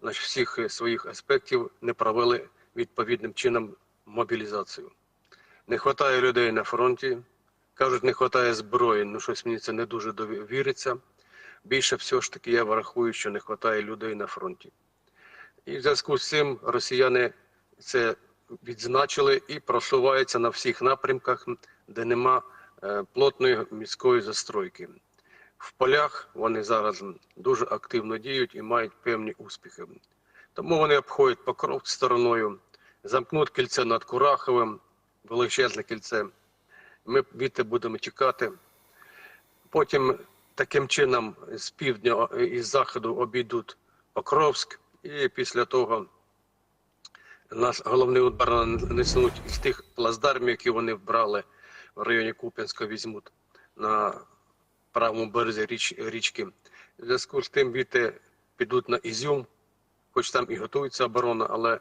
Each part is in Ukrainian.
значить, всіх своїх аспектів не провели відповідним чином мобілізацію. Не вистачає людей на фронті. Кажуть, не вистачає зброї. Ну щось мені це не дуже дові- віриться. Більше всього ж таки я врахую, що не вистачає людей на фронті. І в зв'язку з цим росіяни це відзначили і просуваються на всіх напрямках, де нема е, плотної міської застройки. В полях вони зараз дуже активно діють і мають певні успіхи. Тому вони обходять покров стороною, замкнуть кільце над Кураховим, величезне кільце. Ми відти будемо чекати. Потім таким чином з півдня і з заходу обійдуть Покровськ, і після того наш головний удар нанесуть із тих плацдармів, які вони вбрали в районі Куп'янська, візьмуть на правому березі річ, річки. В зв'язку з тим віти підуть на Ізюм, хоч там і готується оборона, але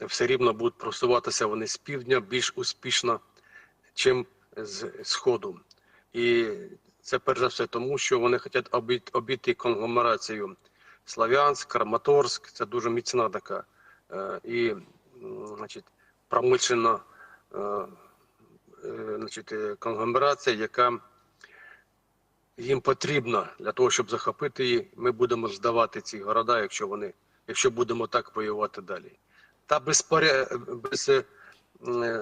все рівно будуть просуватися вони з півдня більш успішно, чим з сходу. І це перш за все тому, що вони хочуть обійти, обійти конгломерацію Слав'янськ, Краматорськ. Це дуже міцна така е, і значить, промишлена е, е, значить, конгломерація, яка їм потрібна для того, щоб захопити її. Ми будемо здавати ці города, якщо вони, якщо будемо так воювати далі. Та безпоря... без, е,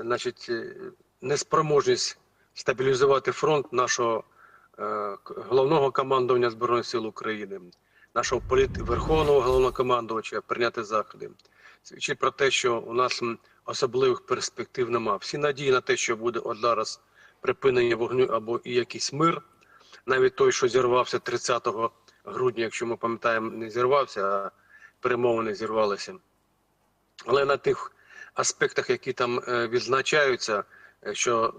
значить, е, неспроможність стабілізувати фронт нашого е, головного командування Збройних сил України, нашого політ... Верховного головнокомандувача прийняти заходи. Свідчить про те, що у нас особливих перспектив нема. Всі надії на те, що буде от зараз припинення вогню або і якийсь мир, навіть той, що зірвався 30 грудня, якщо ми пам'ятаємо, не зірвався, а перемовини зірвалися. Але на тих аспектах, які там е, відзначаються, е, що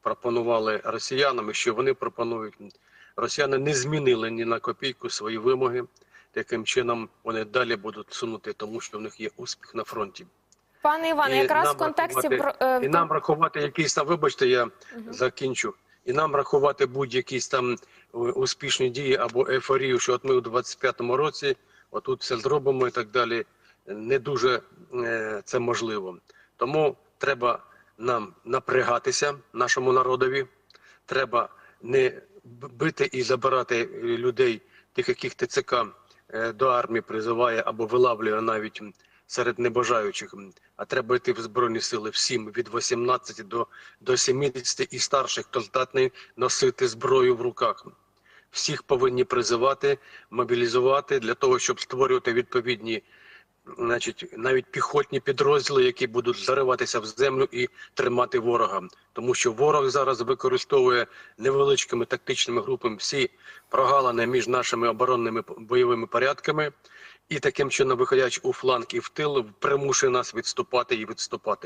пропонували росіянам, і що вони пропонують, росіяни не змінили ні на копійку свої вимоги, яким чином вони далі будуть сунути, тому що в них є успіх на фронті. Пане Іване, якраз в контексті е, І нам рахувати якісь там, вибачте, я Мгм. закінчу. І нам рахувати будь-які там е, успішні дії або ейфорію, що от ми у 25-му році отут все зробимо і так далі. Не дуже е, це можливо. Тому треба нам напрягатися, нашому народові. Треба не бити і забирати е, людей, тих, яких ТЦК до армії призиває або вилавлює навіть серед небажаючих. А треба йти в Збройні сили всім від 18 до, до 70 і старших, хто здатний носити зброю в руках. Всіх повинні призивати, мобілізувати для того, щоб створювати відповідні, значить, навіть піхотні підрозділи, які будуть зариватися в землю і тримати ворога. Тому що ворог зараз використовує невеличкими тактичними групами всі прогалини між нашими оборонними бойовими порядками, і таким чином, виходячи у фланг і в тил, примушує нас відступати і відступати.